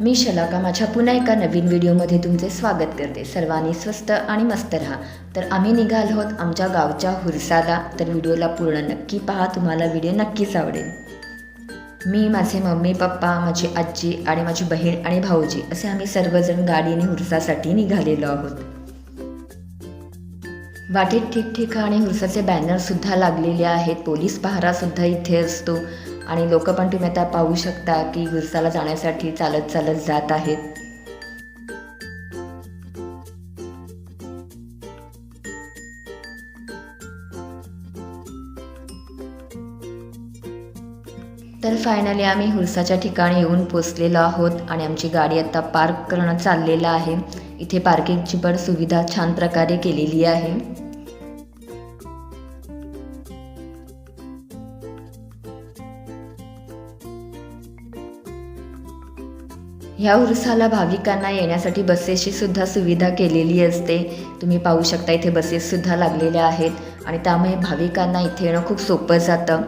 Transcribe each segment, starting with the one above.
मी शलाका माझ्या पुन्हा एका नवीन व्हिडिओमध्ये तुमचे स्वागत करते. सर्वांनी स्वस्त आणि मस्त राहा. तर आम्ही निघालो आहोत आमच्या गावच्या हुरसाला. तर व्हिडिओला पूर्ण नक्की पहा तुम्हाला व्हिडिओ नक्कीच आवडेल. मी माझे मम्मी पप्पा माझी आजी आणि माझी बहीण आणि भाऊजी असे आम्ही सर्वजण गाडीने हुरसासाठी निघालेलो आहोत. वाटेत ठिकठिकाणी हुरसाचे बॅनरसुद्धा लागलेले आहेत. पोलीस पहारासुद्धा इथे असतो. आणि लोक पण तुम्ही आता पाहू शकता की विरसाला जाण्यासाठी चालत चालत जात आहेत. तर फायनली आम्ही हुरसाच्या ठिकाणी येऊन पोचलेलो आहोत आणि आमची गाडी आता पार्क करणं चाललेलं आहे. इथे पार्किंगची पण सुविधा छान प्रकारे केलेली आहे. ह्या उरसाला भाविकांना येण्यासाठी बसेसची सुद्धा सुविधा केलेली असते. तुम्ही पाहू शकता इथे बसेससुद्धा लागलेल्या आहेत आणि त्यामुळे भाविकांना इथे येणं खूप सोपं जातं.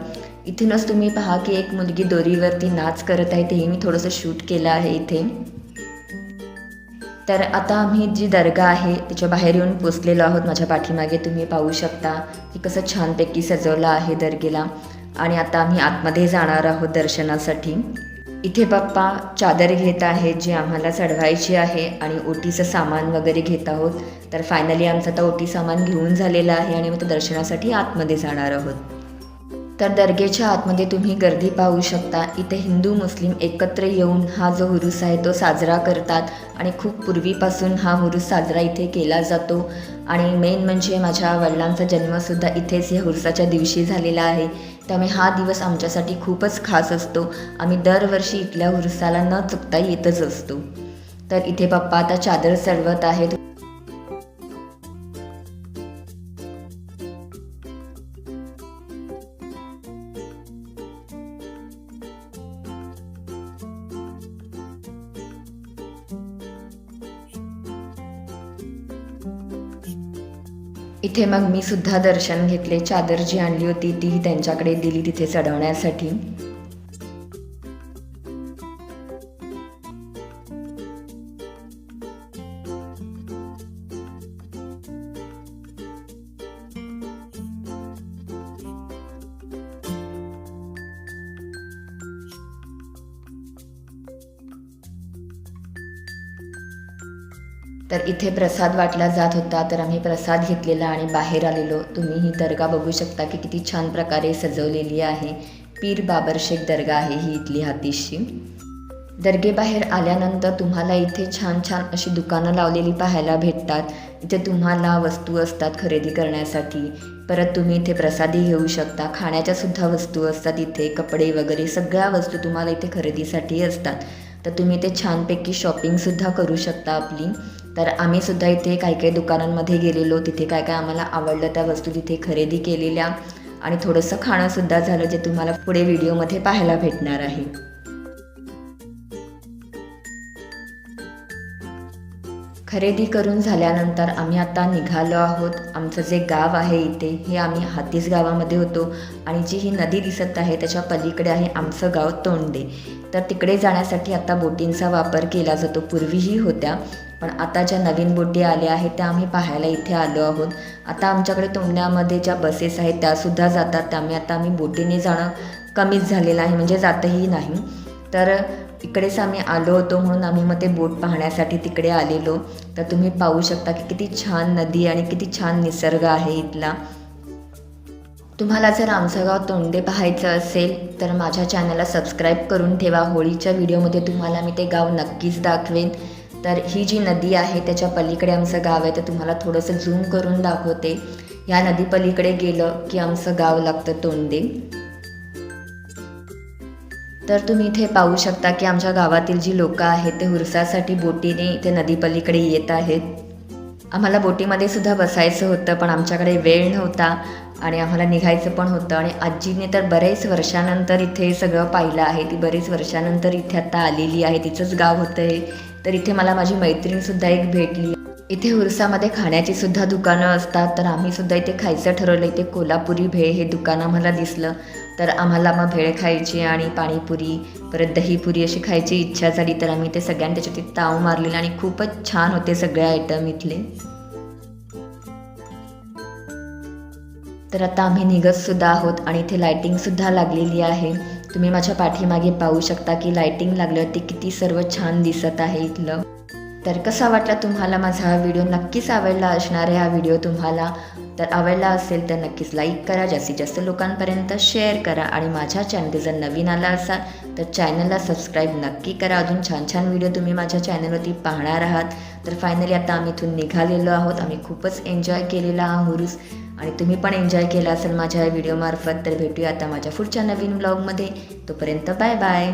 इथूनच तुम्ही पहा की एक मुलगी दोरीवरती नाच करत आहे तेही मी थोडंसं शूट केलं आहे इथे. तर आता आम्ही जी दर्गा आहे त्याच्या बाहेर येऊन पोचलेलो आहोत. माझ्या पाठीमागे तुम्ही पाहू शकता की कसं छानपैकी सजवलं आहे दर्गेला. आणि आता आम्ही आतमध्ये जाणार आहोत दर्शनासाठी. इथे पप्पा चादर घेत आहेत जी आम्हाला चढवायची आहे आणि ओटीचं सामान वगैरे घेत आहोत. तर फायनली आमचं आता ओटी सामान घेऊन झालेलं आहे आणि मग दर्शनासाठी आतमध्ये जाणार आहोत. तर दर्गेच्या आतमध्ये तुम्ही गर्दी पाहू शकता. इथे हिंदू मुस्लिम एकत्र येऊन हा जो हुरूस आहे तो साजरा करतात आणि खूप पूर्वीपासून हा हुरूस साजरा इथे केला जातो. आणि मेन म्हणजे माझ्या वडिलांचा जन्मसुद्धा इथेच या हुरसाच्या दिवशी झालेला आहे. त्यामुळे हा दिवस आमच्यासाठी खूपच खास असतो. आम्ही दरवर्षी इथल्या हुरसाला न चुकता येतच असतो. तर इथे पप्पा आता चादर चढवत आहेत. इथे मग मी सुद्धा दर्शन घेतले. चादर जी आणली होती तीही त्यांच्याकडे दिली तिथे चढवण्यासाठी. तर इथे प्रसाद वाटला जात होता तर आम्ही प्रसाद घेतलेला आणि बाहेर आलेलो. तुम्ही ही दर्गा बघू शकता की किती छान प्रकारे सजवलेली आहे. पीर बाबर शेख दर्गा आहे ही इथली हातीशी. दर्गेबाहेर आल्यानंतर तुम्हाला इथे छान छान अशी दुकानं लावलेली पाहायला भेटतात. इथे तुम्हाला वस्तू असतात खरेदी करण्यासाठी. परत तुम्ही इथे प्रसादी घेऊ शकता. खाण्याच्या सुद्धा वस्तू असतात इथे. कपडे वगैरे सगळ्या वस्तू तुम्हाला इथे खरेदीसाठी असतात. तर तुम्ही इथे छानपैकी शॉपिंगसुद्धा करू शकता आपली. तर आम्ही सुद्धा इथे काही काही दुकानांमध्ये गेलेलो. तिथे काय काय आम्हाला आवडलं त्या वस्तू तिथे खरेदी केलेल्या. आणि थोडंसं खाणंसुद्धा झालं जे तुम्हाला पुढे व्हिडिओमध्ये पाहायला भेटणार आहे. खरेदी करून झाल्यानंतर आम्ही आता निघालो आहोत. आमचं जे गाव आहे इथे हे आम्ही हातीस गावामध्ये होतो. आणि जी ही नदी दिसत आहे त्याच्या पलीकडे आहे आमचं गाव तोंडे. तर तिकडे जाण्यासाठी आता बोटींचा वापर केला जातो. पूर्वीही होत्या. पण आता ज्या नवीन बोटी आल्या आहेत त्या आम्ही पाहायला इथे आलो आहोत. आता आमच्याकडे तोंडण्यामध्ये ज्या बसेस आहेत त्यासुद्धा जातात. त्यामुळे आता आम्ही बोटीने जाणं कमीच झालेलं आहे म्हणजे जातही नाही. तर इकडेच आम्ही आलो होतो म्हणून आम्ही मग ते बोट पाहण्यासाठी तिकडे आलेलो. तर तुम्ही पाहू शकता की किती छान नदी आणि किती छान निसर्ग आहे इथला. तुम्हाला जर आमचं गाव तोंडे पाहायचं असेल तर माझ्या चॅनलला सबस्क्राईब करून ठेवा. होळीच्या व्हिडिओमध्ये तुम्हाला मी ते गाव नक्कीच दाखवेन. तर ही जी नदी आहे त्याच्या पलीकडे आमचं गाव आहे तर तुम्हाला थोडंसं झूम करून दाखवते. या नदी पलीकडे गेलं की आमचं गाव लागतं तोंडे. तर तुम्ही इथे पाहू शकता की आमच्या गावातील जी लोकं आहेत ते हुरसासाठी बोटीने इथे नदीपलीकडे येत आहेत. आम्हाला बोटीमध्ये सुद्धा बसायचं होतं पण आमच्याकडे वेळ नव्हता आणि आम्हाला निघायचं पण होतं. आणि आजीने तर बरेच वर्षानंतर इथे सगळं पाहिलं आहे. ती बरेच वर्षानंतर इथे आता आलेली आहे. तिचंच गाव होतं हे तर इथे मला माझी मैत्रीणसुद्धा एक भेटली. इथे उरसामध्ये खाण्याची सुद्धा दुकानं असतात तर आम्ही सुद्धा इथे खायचं ठरवलं. इथे कोल्हापुरी भेळ हे दुकान आम्हाला दिसलं. तर आम्हाला मग भेळ खायची आणि पाणीपुरी परत दहीपुरी अशी खायची इच्छा झाली तर आम्ही ते सगळ्यांनी त्याच्यावरती ताव मारलेलं आणि खूपच छान होते सगळे आयटम इथले. तर आता आम्ही निघतसुद्धा आहोत आणि इथे लायटिंगसुद्धा लागलेली आहे. तुम्ही माझ्या पाठीमागे पाहू शकता की लायटिंग लागल्यावरती किती सर्व छान दिसत आहे इथलं. तर कसा वाटला तुम्हाला माझा हा व्हिडिओ नक्कीच आवडला असणार आहे हा व्हिडिओ तुम्हाला. तर आवडला असेल तर नक्कीच लाईक करा. जास्तीत जास्त लोकांपर्यंत शेअर करा आणि माझ्या चॅनल जर नवीन आला असाल तर चॅनलला सबस्क्राईब नक्की करा. अजून छान छान व्हिडिओ तुम्ही माझ्या चॅनलवरती पाहणार आहात. तर फायनली आता आम्ही इथून निघालेलो आहोत. आम्ही खूपच एन्जॉय केलेला हा हुरूस आणि तुम्ही पण एन्जॉय केला असेल माझ्या व्हिडिओमार्फत तर भेटूया आता माझ्या पुढच्या नवीन ब्लॉगमध्ये तोपर्यंत बाय बाय